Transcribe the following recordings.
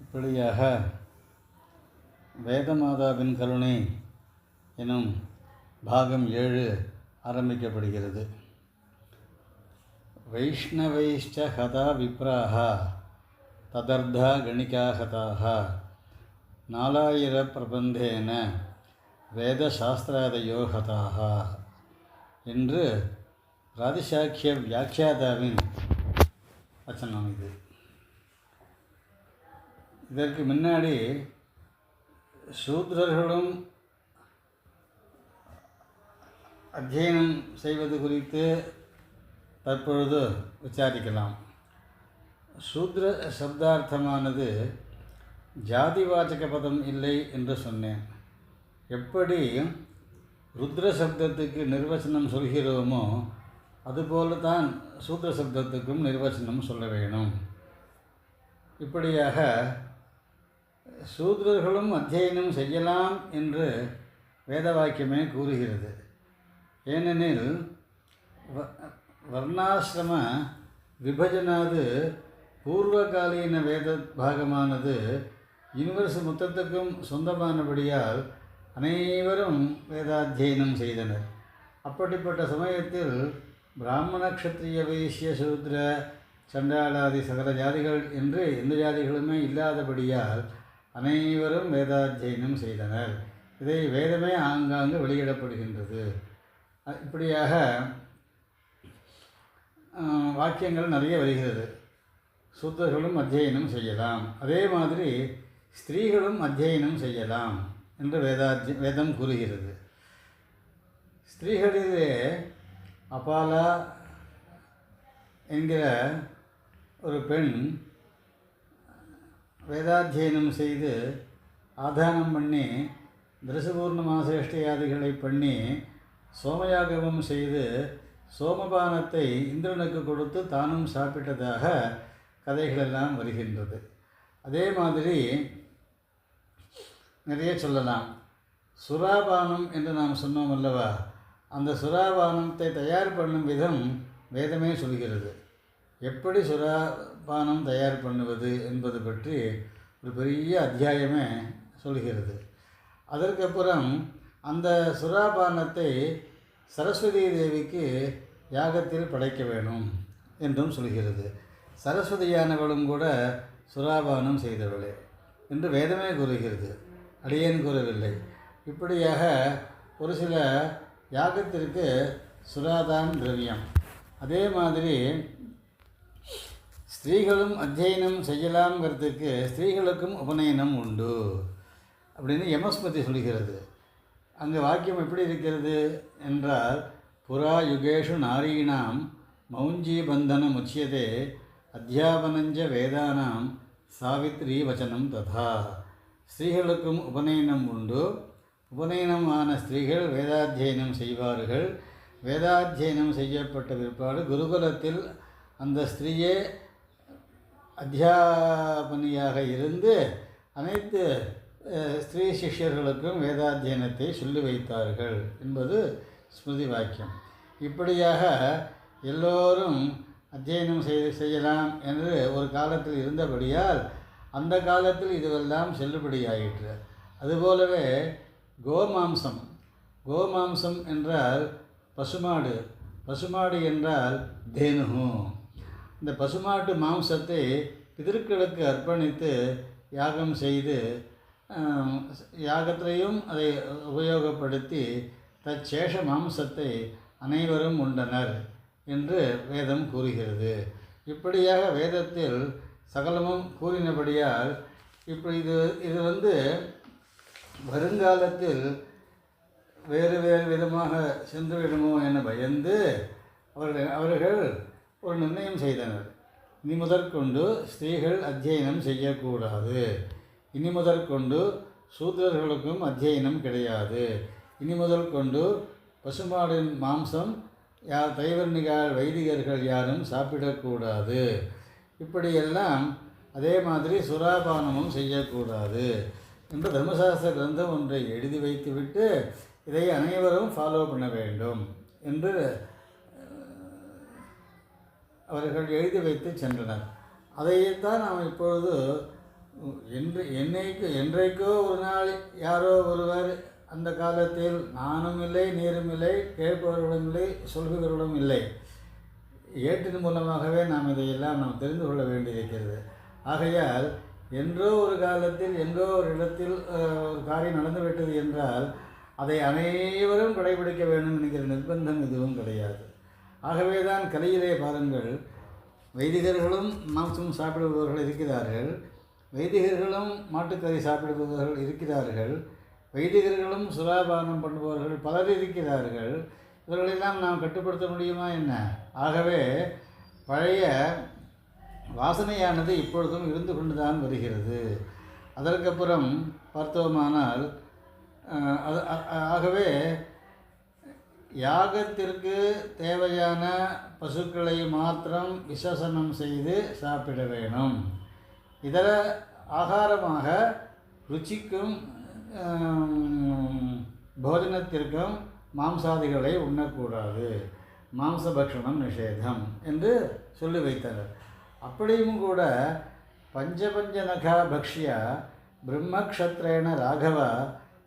இப்படியாக வேதமாதாவின் கருணை எனும் பாகம் ஏழு ஆரம்பிக்கப்படுகிறது. வைஷ்ணவைஷ்ட ஹதா விப்ராக ததர்தா கணிகா ஹதாக நாலாயிர பிரபந்தேன வேதசாஸ்திராதயோ ஹதாக என்று ராதிசாக்கிய வியாக்கியாதாவின் வச்சனம் இது இதற்கு முன்னாடி சூத்ரர்களும் அத்தியனம் செய்வது குறித்து தற்பொழுது விசாரிக்கலாம். சூத்ர சப்தார்த்தமானது ஜாதிவாச்சக பதம் இல்லை என்று சொன்னேன். எப்படி ருத்ர சப்தத்துக்கு நிர்வச்சனம் சொல்கிறோமோ அதுபோல தான் சூத்ர சப்தத்துக்கும் நிர்வச்சனம் சொல்ல வேணும். இப்படியாக சூத்ரர்களும் அத்தியனம் செய்யலாம் என்று வேத வாக்கியமே கூறுகிறது. ஏனெனில் வ- வர்ணாசிரம விபஜனாது பூர்வகாலீன வேத பாகமானது யூனிவர்ஸ் மொத்தத்துக்கும் சொந்தமானபடியால் அனைவரும் வேதாத்தியனம் செய்தனர். அப்படிப்பட்ட சமயத்தில் பிராமண க்ஷத்ரிய வைசிய சூத்ர சண்டாளாதி சகல ஜாதிகள் என்று எந்த ஜாதிகளுமே இல்லாதபடியால் அனைவரும் வேதாத்தியனம் செய்தனர். இதை வேதமே ஆங்காங்கு வெளியிடப்படுகின்றது. இப்படியாக வாக்கியங்கள் நிறைய வருகிறது. சூத்திரர்களும் அத்தியனம் செய்யலாம். அதே மாதிரி ஸ்திரீகளும் அத்தியனம் செய்யலாம். என்று வேதாத்தி வேதம் கூறுகிறது. ஸ்திரீகளிலே அபாலா என்கிற ஒரு பெண் வேதாத்தியனம் செய்து ஆதானம் பண்ணி திருசபூர்ண மாசேஷ்டியாதிகளை பண்ணி சோமயாகவம் செய்து சோமபானத்தை இந்திரனுக்கு கொடுத்து தானும் சாப்பிட்டதாக கதைகளெல்லாம் வருகின்றது. அதே மாதிரி நிறைய சொல்லலாம். சுறாபானம் என்று நாம் சொன்னோம் அல்லவா? அந்த சுறாபானத்தை தயார் பண்ணும் விதம் வேதமே சொல்கிறது. எப்படி சுறாபானம் தயார் பண்ணுவது என்பது பற்றி ஒரு பெரிய அத்தியாயமே சொல்கிறது. அதற்கப்புறம் அந்த சுறாபானத்தை சரஸ்வதி தேவிக்கு யாகத்தில் படைக்க வேணும் என்றும் சொல்கிறது. சரஸ்வதியானவளும் கூட சுறாபானம் செய்தவளே என்று வேதமே கூறுகிறது. அடியேன் கூறவில்லை. இப்படியாக ஒரு சில யாகத்திற்கு சுராதான் திரவியம். அதே மாதிரி ஸ்திரீகளும் அத்தியனம் செய்யலாம்ங்கிறதுக்கு ஸ்திரீகளுக்கும் உபநயனம் உண்டு அப்படின்னு யமஸ்மதி சொல்கிறது. அங்கே வாக்கியம் எப்படி இருக்கிறது என்றால் புறா யுகேஷு நாரீணாம் மௌஞ்சி பந்தனம் உச்சியதே அத்தியாபனஞ்ச வேதானாம் சாவித்ரி வச்சனம் ததா. ஸ்திரீகளுக்கும் உபநயனம் உண்டு. உபநயனமான ஸ்திரீகள் வேதாத்தியனம் செய்வார்கள். வேதாத்தியனம் செய்யப்பட்ட பிற்பாடு குருகுலத்தில் அந்த ஸ்திரீயே அத்தியாபனியாக இருந்து அனைத்து ஸ்திரீ சிஷ்யர்களுக்கும் வேதாத்தியனத்தை சொல்லி வைத்தார்கள் என்பது ஸ்மிருதி வாக்கியம். இப்படியாக எல்லோரும் அத்தியனம் செய்து செய்யலாம் என்று ஒரு காலத்தில் இருந்தபடியால் அந்த காலத்தில் இதுவெல்லாம் செல்லுபடியாயிற்று. அதுபோலவே கோமாம்சம். கோமாம்சம் என்றால் பசுமாடு. பசுமாடு என்றால் தேனு இந்த பசுமாட்டு மாம்சத்தை பிதற்களுக்கு அர்ப்பணித்து யாகம் செய்து யாகத்திலையும் அதை உபயோகப்படுத்தி தச்சேஷ மாம்சத்தை அனைவரும் உண்டனர் என்று வேதம் கூறுகிறது. இப்படியாக வேதத்தில் சகலமும் கூறினபடியால் இப்போ இது இது வந்து வருங்காலத்தில் வேறு வேறு விதமாக சென்றுவிடுமோ என பயந்து அவர்கள் அவர்கள் ஒரு நிர்ணயம் செய்தனர். இனி முதற்கொண்டு ஸ்திரீகள் அத்தியனம் செய்யக்கூடாது. இனி முதற்கொண்டு சூத்திரர்களுக்கும் அத்தியனம் கிடையாது. இனி முதல் கொண்டு பசுமாடின் மாம்சம் யார் தைவர்ணிகார் வைதிகர்கள் யாரும் சாப்பிடக்கூடாது. இப்படியெல்லாம் அதே மாதிரி சுறாபானமும் செய்யக்கூடாது என்று தர்மசாஸ்திர கிரந்தம் ஒன்றை எழுதி வைத்துவிட்டு இதை அனைவரும் ஃபாலோ பண்ண வேண்டும் என்று அவர்கள் எழுதி வைத்து சென்றனர். அதையேத்தான் நாம் இப்பொழுது என்று என்னைக்கு என்றைக்கோ ஒரு நாள் யாரோ ஒருவர் அந்த காலத்தில் நானும் இல்லை நீரும் இல்லை கேட்பவர்களும் இல்லை சொல்பவர்களும் இல்லை. ஏட்டின் மூலமாகவே நாம் இதையெல்லாம் நாம் தெரிந்து கொள்ள வேண்டியிருக்கிறது. ஆகையால் என்றோ ஒரு காலத்தில் எங்கோ ஒரு இடத்தில் ஒரு காரியம் நடந்துவிட்டது என்றால் அதை அனைவரும் கடைபிடிக்க வேண்டும் என்கிற நிர்பந்தம் எதுவும் கிடையாது. ஆகவே தான் கலையிலே பாருங்கள் வைதிகர்களும் மாம்சம் சாப்பிடுபவர்கள் இருக்கிறார்கள் வைதிகர்களும் மாட்டுக்கறி சாப்பிடுபவர்கள் இருக்கிறார்கள் வைதிகர்களும் சுறாபானம் பண்ணுபவர்கள் பலர் இருக்கிறார்கள் இவர்களெல்லாம் நாம் கட்டுப்படுத்த முடியுமா என்ன? ஆகவே பழைய வாசனையானது இப்பொழுதும் இருந்து கொண்டு தான் வருகிறது. அதற்கப்புறம் பார்த்தோமானால் அது ஆகவே யாகத்திற்கு தேவையான பசுக்களை மாத்திரம் விசேஷனம் செய்து சாப்பிட வேணும் இதர ஆகாரமாக ருச்சிக்கும் போஜனத்திற்கும் மாம்சாதிகளை உண்ணக்கூடாது. மாம்ச பக்ஷணம் நிஷேதம் என்று சொல்லி வைத்தனர். அப்படியும் கூட பஞ்சபஞ்சநகா பக்ஷ்ய பிரம்மக்ஷத்ரேண ராகவ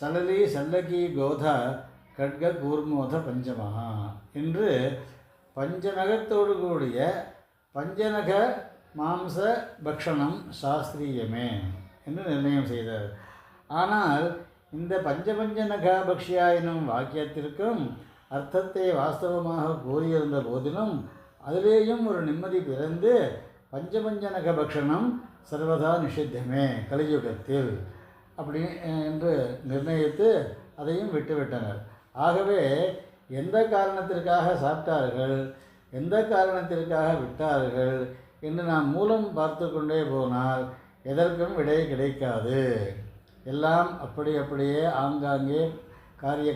சலலி சல்லகி கோத கட்க கூர்மோத பஞ்சமஹா என்று பஞ்சநகத்தோடு கூடிய பஞ்சநக மாம்ச பக்ஷணம் சாஸ்திரியமே என்று நிர்ணயம் செய்தார். ஆனால் இந்த பஞ்சபஞ்சநக பக்ஷ்யா எனும் வாக்கியத்திற்கும் அர்த்தத்தை வாஸ்தவமாக கூறியிருந்த போதிலும் அதிலேயும் ஒரு நிம்மதி பிறந்து பஞ்சபஞ்சனக பக்ஷணம் சர்வதா நிஷித்தமே கலியுகத்தில் அப்படி என்று நிர்ணயித்து அதையும் விட்டுவிட்டனர். ஆகவே எந்த காரணத்திற்காக சாப்பிட்டார்கள் எந்த காரணத்திற்காக விட்டார்கள் என்று நாம் மூலம் பார்த்து கொண்டே போனால் எதற்கும் விடை கிடைக்காது. எல்லாம் அப்படி அப்படியே ஆங்காங்கே காரிய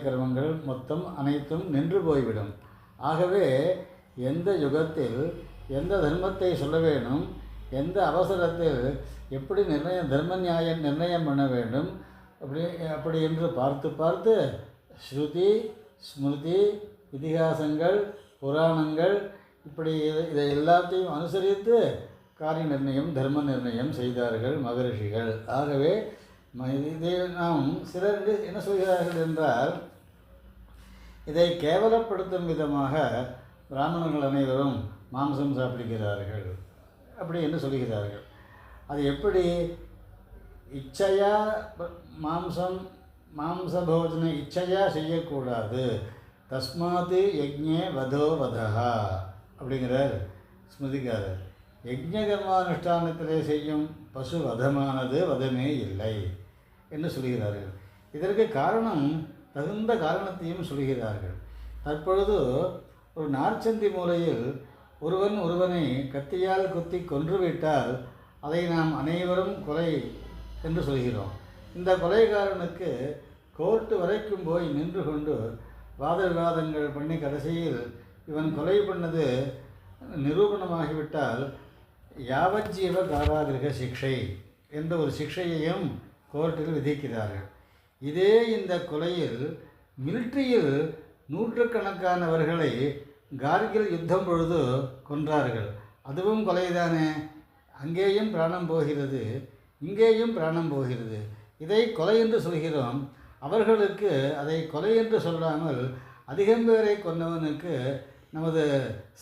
மொத்தம் அனைத்தும் நின்று போய்விடும். ஆகவே எந்த யுகத்தில் எந்த தர்மத்தை சொல்ல வேணும் எந்த அவசரத்தில் எப்படி நிர்ணயம் தர்ம நியாயம் நிர்ணயம் பண்ண வேண்டும் அப்படி அப்படி என்று பார்த்து பார்த்து ஸ்ருதி ஸ்மிருதி இதிகாசங்கள் புராணங்கள் இப்படி இதை- இதை எல்லாத்தையும் அனுசரித்து காரிய நிர்ணயம் தர்ம நிர்ணயம் செய்தார்கள் மகரிஷிகள். ஆகவே இதை நாம் சிலர் என்ன சொல்கிறார்கள் என்றால் இதை கேவலப்படுத்தும் விதமாக பிராமணர்கள் அனைவரும் மாம்சம் சாப்பிடுகிறார்கள். அப்படி என்று சொல்கிறார்கள். அது எப்படி? இச்சையா மாம்சம் மாம்ச போஜன இச்சையா செய்யக்கூடாது. தஸ்மாத்து யஜ்ஞே வதோ வதா அப்படிங்கிறார் ஸ்மிருதிக்காரர் யஜ்ஞகர்மானுஷ்டானத்திலே செய்யும் பசு வதமானது வதமே இல்லை. என்று சொல்கிறார்கள். இதற்கு காரணம் தகுந்த காரணத்தையும் சொல்கிறார்கள். தற்பொழுது ஒரு நார்ச்சந்தி மூலையில் ஒருவன் ஒருவனை கத்தியால் குத்தி கொன்றுவிட்டால் அதை நாம் அனைவரும் கொலை என்று சொல்கிறோம். இந்த கொலைகாரனுக்கு கோர்ட்டு வரைக்கும் போய் நின்று கொண்டு வாத விவாதங்கள் பண்ணி கடைசியில் இவன் கொலை பண்ணது நிரூபணமாகிவிட்டால் யாவஜீவ காராகிரக சிக்ஷை என்ற ஒரு சிக்ஷையையும் கோர்ட்டில் விதிக்கிறார்கள். இதே இந்த கொலையில் மிலிட்ரியில் நூற்றுக்கணக்கானவர்களை கார்கில் யுத்தம் பொழுது கொன்றார்கள். அதுவும் கொலைதானே? அங்கேயும் பிராணம் போகிறது இங்கேயும் பிராணம் போகிறது. இதை கொலை என்று சொல்கிறோம். அவர்களுக்கு அதை கொலை என்று சொல்லாமல் அதிகம் பேரை கொன்னவனுக்கு நமது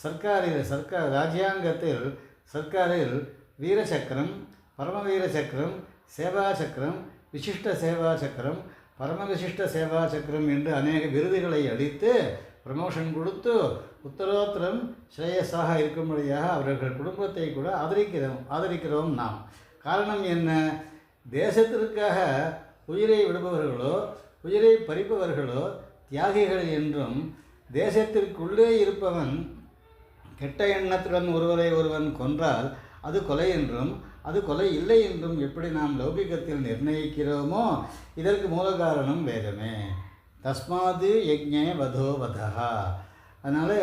சர்க்காரில் சர்க்கார் ராஜ்யாங்கத்தில் சர்க்காரில் வீரசக்கரம் பரமவீர சக்கரம் சேவா சக்கரம் விசிஷ்ட சேவா சக்கரம் பரம விசிஷ்ட சேவா சக்கரம் என்று அநேக விருதுகளை அளித்து ப்ரமோஷன் கொடுத்து உத்தரோத்தரம் ஸ்ரேயஸாக இருக்கும்படியாக அவர்கள் குடும்பத்தை கூட ஆதரிக்கிறோம் ஆதரிக்கிறோம் நாம். காரணம் என்ன? தேசத்திற்காக உயிரை விடுபவர்களோ உயிரை பறிப்பவர்களோ தியாகிகள் என்றும் தேசத்திற்குள்ளே இருப்பவன் கெட்ட எண்ணத்துடன் ஒருவரை ஒருவன் கொன்றால் அது கொலை என்றும் அது கொலை இல்லை என்றும் எப்படி நாம் லௌகிகத்தில் நிர்ணயிக்கிறோமோ இதற்கு மூல காரணம் வேதமே. தஸ்மாது யஜ்ஞ வதோ வதஹா. அதனால்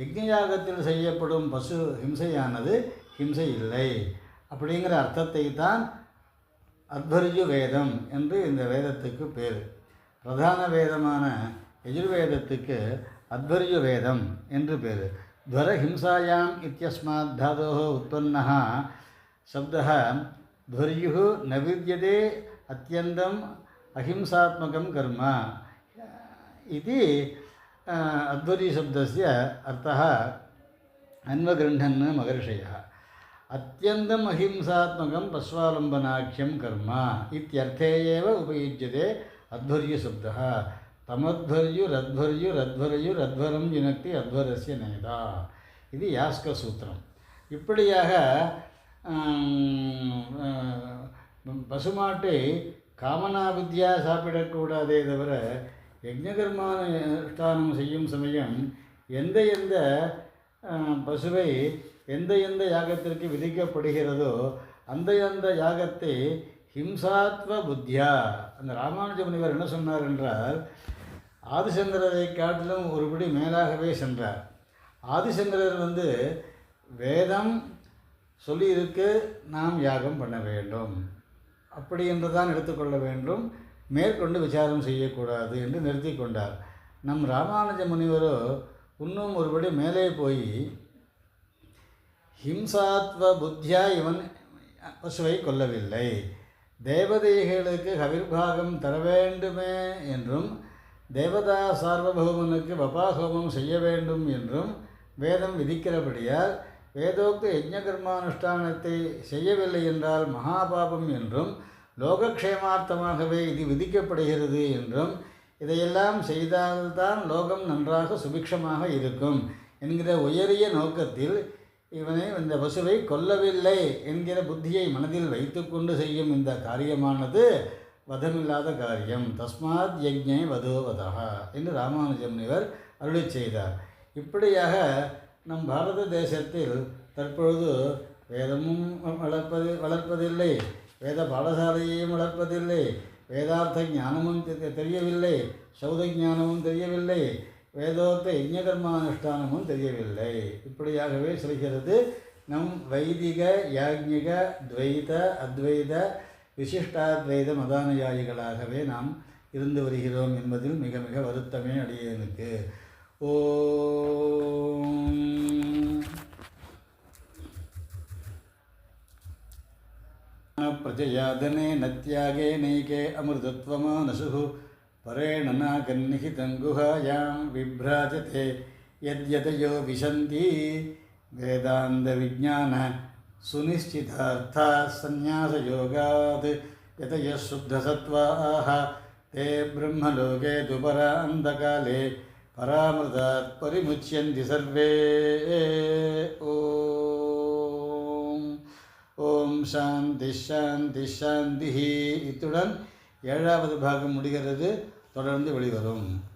யஜ்ஞயாகத்தில் செய்யப்படும் பசு ஹிம்சையானது ஹிம்சை இல்லை அப்படிங்கிற அர்த்தத்தை தான் அத்வர்யு வேதம் என்று இந்த வேதத்துக்கு பேர். பிரதான வேதமான யஜுர்வேதத்துக்கு அத்வர்ய வேதம் என்று பேர். துவரஹிம்சாயாம் இத்தியஸ்மாத் தாதோ உற்பன்னா शब्दः ध्वर्युः न विद्यते अत्यन्तम् अहिंसात्मकं कर्म इति अ, अध्वर्यशब्दस्य अर्थः अन्वगृह्णन् महर्षयः अत्यन्तम् अहिंसात्मकं पश्वालम्बनाख्यं कर्म इत्यर्थे एव उपयुज्यते अध्वर्यशब्दः तमध्वर्युरध्वर्युरध्वर्युरध्वरं युनक्ति अध्वरस्य नेता இது யாஸ்க சூத்திரம் இப்படியாக ஆம், ஆ, பசுமாட்டை காமனா வித்யா சாப்பிடக்கூடாதே தவிர யஜ்ஞகர்மானுஷ்டானம் செய்யும் சமயம் எந்த எந்த பசுவை எந்த எந்த யாகத்திற்கு விதிக்கப்படுகிறதோ அந்த அந்த யாகத்தை ஹிம்சாத்வ புத்தியா. அந்த ராமானுஜ முனிவர் என்ன சொன்னார் என்றால் ஆதிசங்கரரை காட்டிலும் ஒருபடி மேலாகவே சென்றார். ஆதிசங்கரர் வந்து வேதம் சொல்லியிருக்கு நாம் யாகம் பண்ண வேண்டும். அப்படி என்று தான் எடுத்துக்கொள்ள வேண்டும். மேற்கொண்டு விசாரம் செய்யக்கூடாது என்று நிறுத்தி கொண்டார். நம் ராமானுஜ முனிவரோ இன்னும் ஒருபடி மேலே போய் ஹிம்சாத்வ புத்தியா இவன் பசுவை கொல்லவில்லை. தேவதைகளுக்கு கவிர்பாகம் தர வேண்டுமே என்றும் தேவதா சார்வபௌமனுக்கு வபாஹோமம் செய்ய வேண்டும் என்றும் வேதம் விதிக்கிறபடியால் வேதோக்த யஜ்ஞகர்மானுஷ்டானத்தை செய்யவில்லை என்றால் மகாபாபம் என்றும் லோகக்ஷேமார்த்தமாகவே இது விதிக்கப்படுகிறது என்றும் இதையெல்லாம் செய்தால்தான் லோகம் நன்றாக சுபிக்ஷமாக இருக்கும் என்கிற உயரிய நோக்கத்தில் இவனை இந்த பசுவை கொல்லவில்லை என்கிற புத்தியை மனதில் வைத்துக்கொண்டு செய்யும் இந்த காரியமானது வதமில்லாத காரியம். தஸ்மாத் யஜ்ஞை வதோவதா என்று ராமானுஜம் இவர் அருளி செய்தார். இப்படியாக நம் பாரத தேசத்தில் தற்பொழுது வேதமும் வளர்ப்பது வளர்ப்பதில்லை. வேத பாடசாலையையும் வளர்ப்பதில்லை. வேதார்த்த ஞானமும் தெ- தெரியவில்லை. சௌத ஞானமும் தெரியவில்லை. வேதோத்த வேதோக்த யஜ்ஞகர்மானுஷ்டானமும் தெரியவில்லை. இப்படியாகவே சொல்கிறது. நம் வைதிக யாக்ஞிக துவைத அத்வைத விசிஷ்டாத்வைத மதானுயாயிகளாகவே நாம் இருந்து வருகிறோம் என்பதில் மிக மிக வருத்தமே அடியேனுக்கு ஓம் प्रजयादनेन त्यागेनैके अमृतत्वमानसुः परेण नागन्निहितं गुहायां विभ्राजते। यद्यतयो विशन्ति वेदान्तविज्ञान सुनिश्चितार्थाः सन्न्यासयोगात् यतयः शुद्धसत्त्वाः। ते ब्रह्मलोके तु பராமிருத பரிமுச்சியந்தி சர்வே. ஓம். ஓம் சாந்தி ஷாந்தி ஷாந்தி இத்துடன் ஏழாவது பாகம் முடிகிறது. தொடர்ந்து வெளிவரும்.